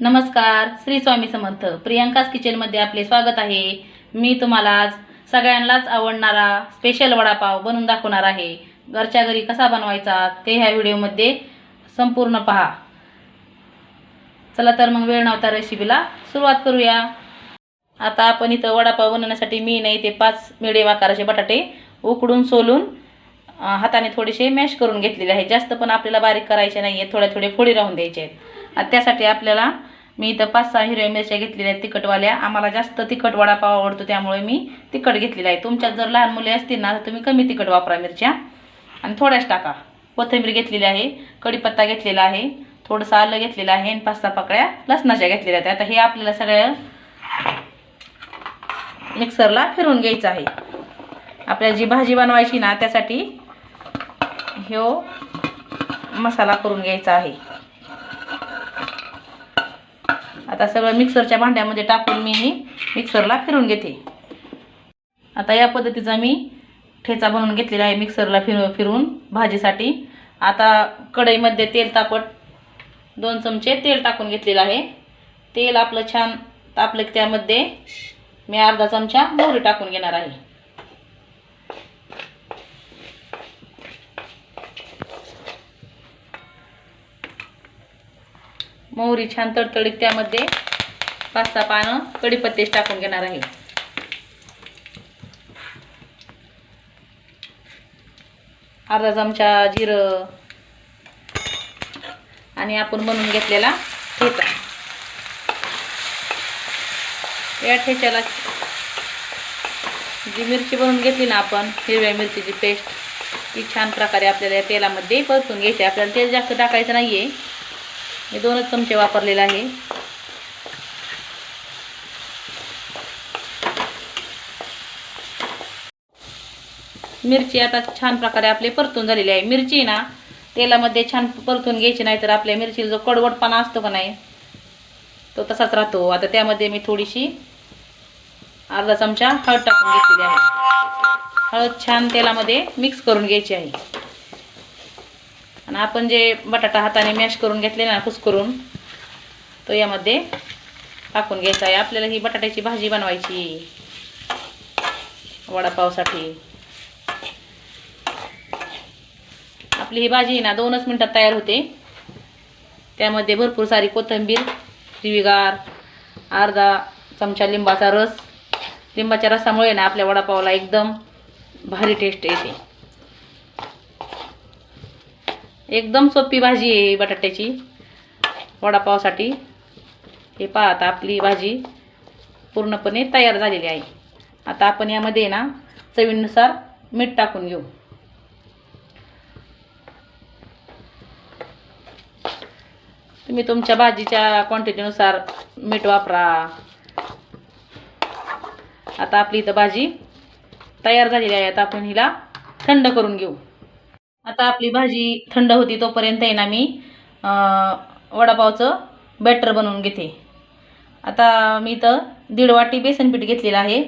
नमस्कार श्री स्वामी समर्थ. प्रियांकाच किचनमध्ये आपले स्वागत आहे. मी तुम्हाला आज सगळ्यांनाच आवडणारा स्पेशल वडापाव बनवून दाखवणार आहे. घरच्या घरी कसा बनवायचा ते ह्या व्हिडिओमध्ये संपूर्ण पहा. चला तर मग वेळ नव्हता रेसिपीला सुरुवात करूया. आता आपण इथं वडापाव बनवण्यासाठी मी नाही ते पाच मिडियम आकाराचे बटाटे उकडून सोलून हाताने थोडेसे मॅश करून घेतलेले आहे जास्त पण आपल्याला बारीक करायचे नाही आहे थोड्या थोडे फोडी राहून द्यायचे आहेत. त्यासाठी आपल्याला मी इथं पाच सहा हिरव्या मिरच्या घेतलेल्या आहेत तिखटवाल्या. आम्हाला जास्त तिखट वडापाव आवडतो त्यामुळे मी तिखट घेतलेला आहे. तुमच्यात जर लहान मुले असतील ना तर तुम्ही कमी तिखट वापरा मिरच्या. आणि थोड्याच टाका. कोथिंबीर घेतलेली आहे कढीपत्ता घेतलेला आहे थोडंसं आलं घेतलेलं आहे आणि पाच सहा पाकळ्या लसणाच्या घेतलेल्या आहेत. आता हे आपल्याला सगळं मिक्सरला फिरून घ्यायचं आहे. आपल्याला जी भाजी बनवायची ना त्यासाठी ह्यो हो, मसाला करून घ्यायचा आहे. आता सगळं मिक्सरच्या भांड्यामध्ये टाकून मी ही मिक्सरला फिरून घेते. आता या पद्धतीचा मी ठेचा बनवून घेतलेला आहे मिक्सरला फिर फिरून भाजीसाठी. आता कढईमध्ये तेल तापट दोन चमचे तेल टाकून घेतलेलं आहे. तेल आपलं छान तापलं की त्यामध्ये मी अर्धा चमचा मोहरी टाकून घेणार आहे. मोहरी छान तडतडीत त्यामध्ये पाच सहा पानं कढीपत्तेच टाकून घेणार आहे. अर्धा चमचा जिरं. आणि आपण बनवून घेतलेला ठेचा. या ठेच्याला जी मिरची बनवून घेतली ना आपण हिरव्या मिरचीची पेस्ट ती छान प्रकारे आपल्याला या तेलामध्ये परतून घ्यायची. आपल्याला तेल जास्त टाकायचं नाही आहे मी दोनच चमचे वापरलेले आहे. मिरची आता छान प्रकारे आपली परतून झालेली आहे. मिरची ना तेलामध्ये छान परतून घ्यायची नाही तर आपल्या मिरचीला जो कडवटपणा असतो का नाही तो तसाच राहतो. आता त्यामध्ये मी थोडीशी अर्धा चमचा हळद टाकून घेतलेली आहे. हळद छान तेलामध्ये मिक्स करून घ्यायची आहे. आणि आपण जे बटाटा हाताने मॅश करून घेतले ना कुस्करून तो यामध्ये टाकून घ्यायचा आहे. आपल्याला ही बटाट्याची भाजी बनवायची. वडापावसाठी. आपली ही भाजी ना दोनच मिनटात तयार होते. त्यामध्ये भरपूर सारी कोथिंबीर हिरवीगार अर्धा चमचा लिंबाचा रस. लिंबाच्या रसामुळे ना आपल्या वडापावला एकदम भारी टेस्ट येते. एकदम सोपी भाजी आहे बटाट्याची. वडापावसाठी. हे पहा आता आपली भाजी पूर्णपणे तयार झालेली आहे. आता आपण यामध्ये ना चवीनुसार मीठ टाकून घेऊ. तुम्ही तुमच्या भाजीच्या क्वांटिटीनुसार मीठ वापरा. आता आपली इथं भाजी तयार झालेली आहे. आता आपण हिला थंड करून घेऊ. आता आपली भाजी थंड होती तोपर्यंत आहे ना मी वडापावचं बॅटर बनवून घेते. आता मी इथं दीड वाटी बेसन पीठ घेतलेलं आहे.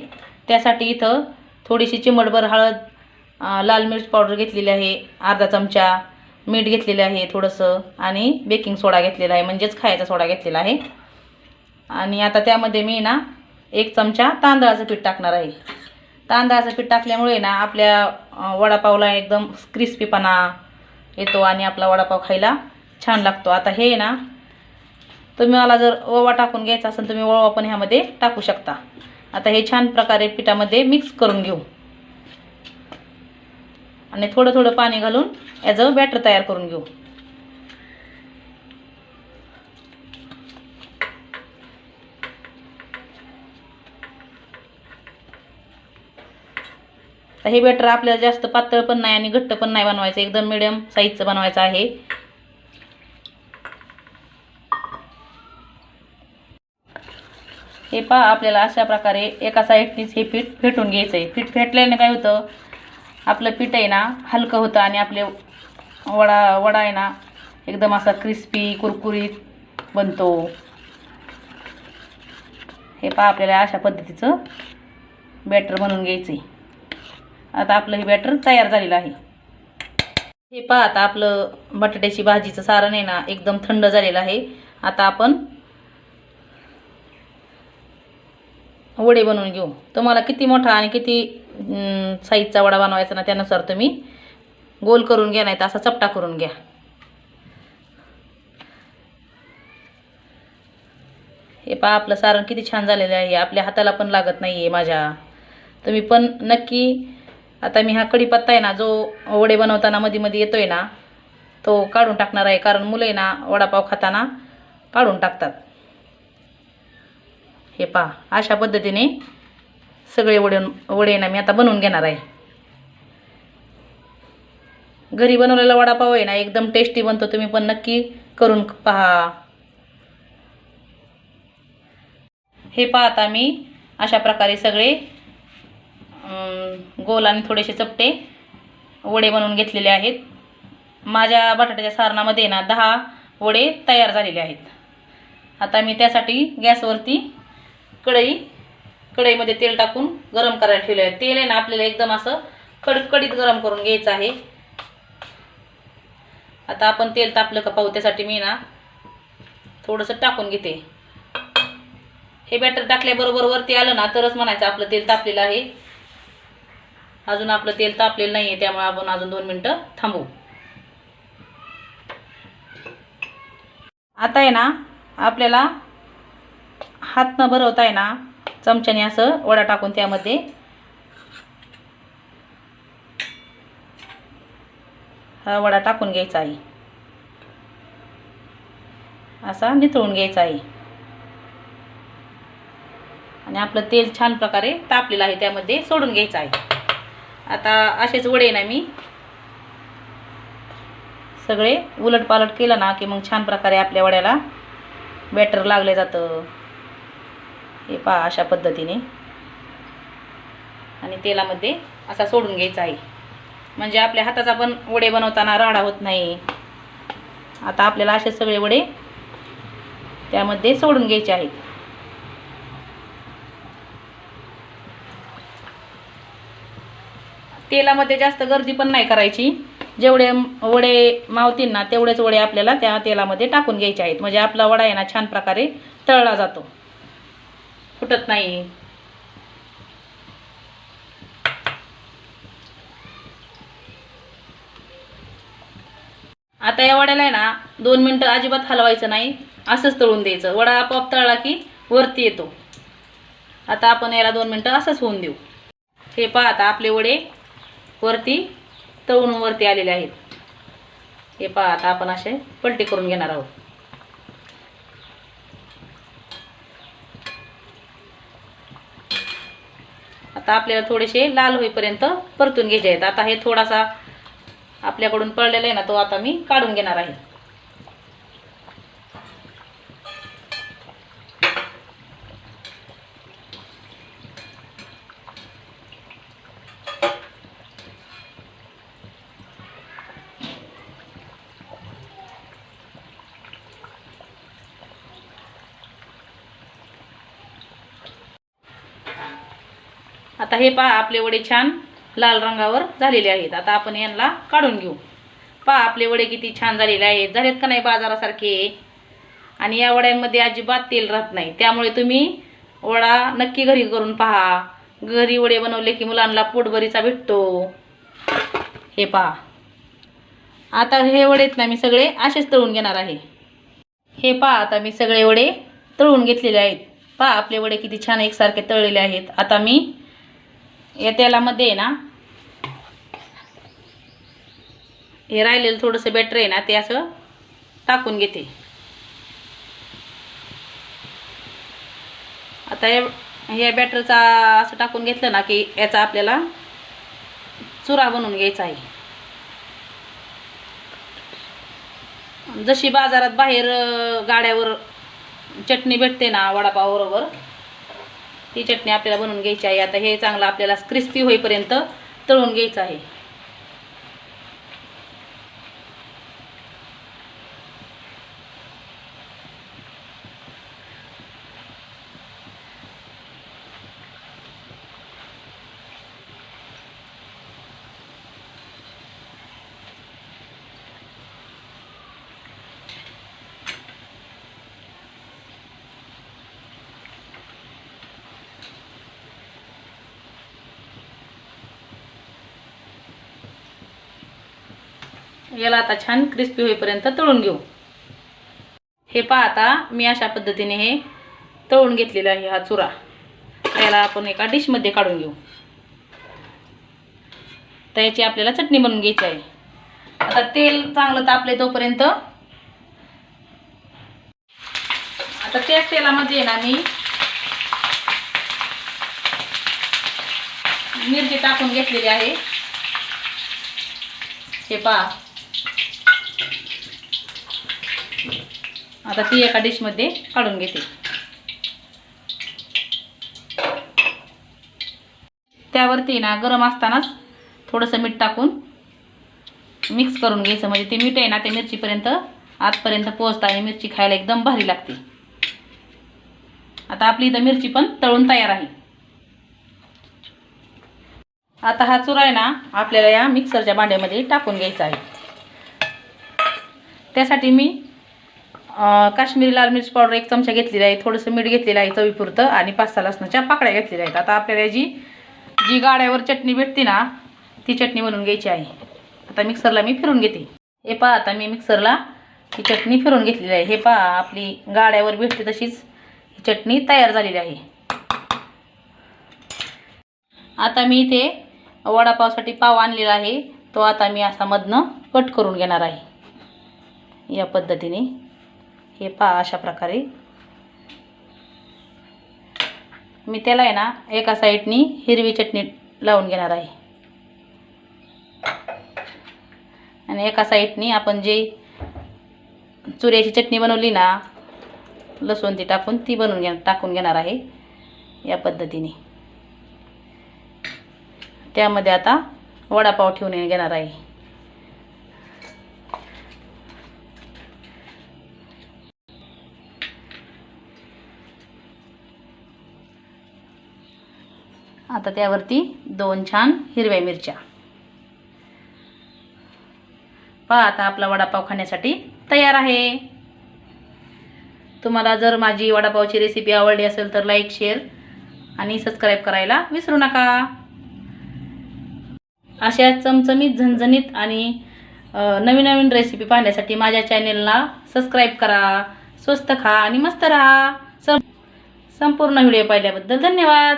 त्यासाठी इथं थोडीशी चिमटभर हळद लाल मिर्च पावडर घेतलेली आहे अर्धा चमचा मीठ घेतलेलं आहे थोडंसं आणि बेकिंग सोडा घेतलेला आहे म्हणजेच खायचा सोडा घेतलेला आहे. आणि आता त्यामध्ये मी ना एक चमचा तांदळाचं पीठ टाकणार आहे. तांदळाचं पीठ टाकल्यामुळे ना आपल्या वडापावला एकदम क्रिस्पीपणा येतो आणि आपला वडापाव खायला छान लागतो. आता हे ना तुम्ही मला जर ओवा टाकून घ्यायचा असेल तुम्ही ओवा पण ह्यामध्ये टाकू शकता. आता हे छान प्रकारे पिठामध्ये मिक्स करून घेऊ. आणि थोडं थोडं पाणी घालून याचं बॅटर तयार करून घेऊ. आता हे बेटर आपल्याला जास्त पातळ पण नाही आणि घट्ट पण नाही बनवायचं. एकदम मिडियम साईजचं बनवायचं आहे. हे पहा आपल्याला अशा प्रकारे एका साईडनीच हे पीठ फेटून घ्यायचं आहे पीठ फेटल्याने काय होतं आपलं पीठ आहे ना हलकं होतं आणि आपले वडा वडा आहे ना एकदम असा क्रिस्पी कुरकुरीत बनतो. हे पहा आपल्याला अशा पद्धतीचं बॅटर बनवून घ्यायचं आहे आता आपलं हे बॅटर तयार झालेलं आहे. हे पहा आता आपलं बटाट्याची भाजीचं सारण आहे ना एकदम थंड झालेलं आहे. आता आपण वडे बनवून घेऊ. तुम्हाला किती मोठा आणि किती साईजचा वडा बनवायचा ना त्यानुसार तुम्ही गोल करून घ्या नाही तर असा चपटा करून घ्या. हे पहा आपलं सारण किती छान झालेलं आहे. आपल्या हाताला पण लागत नाही आहे माझ्या. तुम्ही पण नक्की आता मी हा कढीपत्ता आहे ना जो वडे बनवताना मध्ये मध्ये येतोय ना तो काढून टाकणार आहे. कारण मुलं आहे ना वडापाव खाताना काढून टाकतात. हे पहा अशा पद्धतीने सगळे वडे वडे ना मी आता बनवून घेणार आहे. घरी बनवलेला वडापाव आहे ना एकदम टेस्टी बनतो. तुम्ही पण नक्की करून पहा. हे पाहता मी अशा प्रकारे सगळे गोल आणि थोडेसे चपटे वडे बनवून घेतलेले आहेत. माझ्या बटाट्याच्या सारणामध्ये ना दहा वडे तयार झालेले आहेत. आता मी त्यासाठी गॅसवरती कढई कढईमध्ये तेल टाकून गरम करायला ठेवले आहे. तेल आहे ना आपल्याला एकदम असं कडकडीत गरम करून घ्यायचं आहे. आता आपण तेल तापलं का पाहू त्यासाठी मी ना थोडंसं टाकून घेते. हे बॅटर टाकल्याबरोबर वरती आलं ना तरच म्हणायचं आपलं तेल तापलेलं आहे. अजून आपलं तेल तापलेलं नाही आहे त्यामुळे आपण अजून दोन मिनटं थांबू. आता आहे ना आपल्याला हात न भरवता आहे ना चमच्याने असं वडा टाकून त्यामध्ये. हा वडा टाकून घ्यायचा आहे. असा निथळून घ्यायचा आहे. आणि आपलं तेल छान प्रकारे तापलेलं आहे त्यामध्ये सोडून घ्यायचं आहे. आता असेच वडे ना मी. सगळे उलट पालट केलं ना की मग छान प्रकारे आपल्या वड्याला बॅटर लागले जातं. हे पहा अशा पद्धतीने. आणि तेलामध्ये असा सोडून घ्यायचा आहे. म्हणजे आपल्या हाताचा पण वडे बनवताना राडा होत नाही. आता आपल्याला असे सगळे वडे त्यामध्ये सोडून घ्यायचे आहेत. तेलामध्ये जास्त गर्दी पण नाही करायची. जेवढे वडे मावतील ना तेवढेच वडे आपल्याला त्या तेलामध्ये टाकून घ्यायचे आहेत. म्हणजे आपला वडा आहे ना छान प्रकारे तळला जातो. फुटत नाही. आता या वड्याला आहे ना दोन मिनटं अजिबात हलवायचं नाही. असंच तळून द्यायचं. वडा आपोआप तळला की वरती येतो. आता आपण याला दोन मिनटं असंच होऊन देऊ. हे पहा आता आपले वडे वरती तळून वरती आलेले आहेत. हे पहा आता आपण असे पलटी करून घेणार आहोत. आता आपल्याला थोडेसे लाल होईपर्यंत परतून घ्यायचे आहेत. आता हे थोडासा आपल्याकडून पळलेला आहे ना तो आता मी काढून घेणार आहे. आता हे पहा आपले वडे छान लाल रंगावर झालेले आहेत. आता आपण यांना काढून घेऊ. पहा आपले वडे किती छान झालेले आहेत. झालेत का नाही बाजारासारखे? आणि या वड्यांमध्ये अजिबात तेल राहत नाही. त्यामुळे तुम्ही वडा नक्की घरी करून पहा. घरी वडे बनवले की मुलांना पोटभरीचा भेटतो. हे पहा. आता हे वडेत ना मी सगळे असेच तळून घेणार आहे. हे पहा आता मी सगळे वडे तळून घेतलेले आहेत. पहा आपले वडे किती छान एकसारखे तळलेले आहेत. आता मी या तेलामध्ये आहे ना. हे राहिलेलं थोडंसं बॅटर आहे ना ते असं टाकून घेते. आता या बॅटरचा असं टाकून घेतलं ना की याचा आपल्याला चुरा बनवून घ्यायचा आहे. जशी बाजारात बाहेर गाड्यावर चटणी भेटते ना वडापावबरोबर ती चटणी आपल्याला बनवून घ्यायची आहे. आता हे चांगलं आपल्याला क्रिस्पी होईपर्यंत तळून घ्यायचं आहे. याला आता छान क्रिस्पी होईपर्यंत तळून घेऊ. हे पहा आता मी अशा पद्धतीने हे तळून घेतलेला आहे हा चुरा. त्याला आपण एका डिशमध्ये काढून घेऊ. तर याची आपल्याला चटणी बनवून घ्यायची आहे. आता तेल चांगलं तापले तोपर्यंत. आता त्याच तेलामध्ये ना मी मिरची टाकून घेतलेली आहे. हे पहा. आता ती एका डिशमध्ये काढून घेते. त्यावरती ना गरम असतानाच थोडंसं मीठ टाकून मिक्स करून घ्यायचं. म्हणजे ते मीठ आहे ना ते मिरचीपर्यंत आतपर्यंत पोहोचतं आणि मिरची खायला एकदम भारी लागते. आता आपली इथं मिरची पण तळून तयार आहे. आता हा चुरा आहे ना आपल्याला या मिक्सरच्या भांड्यामध्ये टाकून घ्यायचा आहे. त्यासाठी मी काश्मीरी लाल मिरची पावडर एक चमचा घेतलेला आहे थोडंसं मीठ घेतलेलं आहे चवीपुरतं आणि पाच सहा लसणाच्या पाकड्या घेतलेल्या आहेत. आता आपल्याला जी जी गाड्यावर चटणी भेटते ना ती चटणी बनवून घ्यायची आहे. आता मिक्सरला मी फिरून घेते. हे पहा आता मी मिक्सरला ही चटणी फिरून घेतलेली आहे. हे पहा आपली गाड्यावर भेटते तशीच ही चटणी तयार झालेली आहे. आता मी इथे वडापावसाठी पाव आणलेला आहे. तो आता मी असा मधनं कट करून घेणार आहे. या पद्धतीने. हे पहा अशा प्रकारे. मी त्याला आहे ना एका साईडनी हिरवी चटणी लावून घेणार आहे. आणि एका साईडनी आपण जे चुऱ्याची चटणी बनवली ना लसूण ती टाकून ती बनवून घे टाकून घेणार आहे या पद्धतीने. त्यामध्ये आता वडापाव ठेवून घेणार आहे. आता त्यावरती दोन छान हिरव्या मिरच्या. पहा आता आपला वडापाव खाण्यासाठी तयार आहे. तुम्हाला जर माझी वडापावची रेसिपी आवडली असेल तर लाईक शेअर आणि सबस्क्राईब करायला विसरू नका. अशा चमचमीत झणझणीत आणि नवीन नवीन रेसिपी पाहण्यासाठी माझ्या चॅनेलला सबस्क्राईब करा. स्वस्त खा आणि मस्त राहा. संपूर्ण व्हिडिओ पाहिल्याबद्दल धन्यवाद.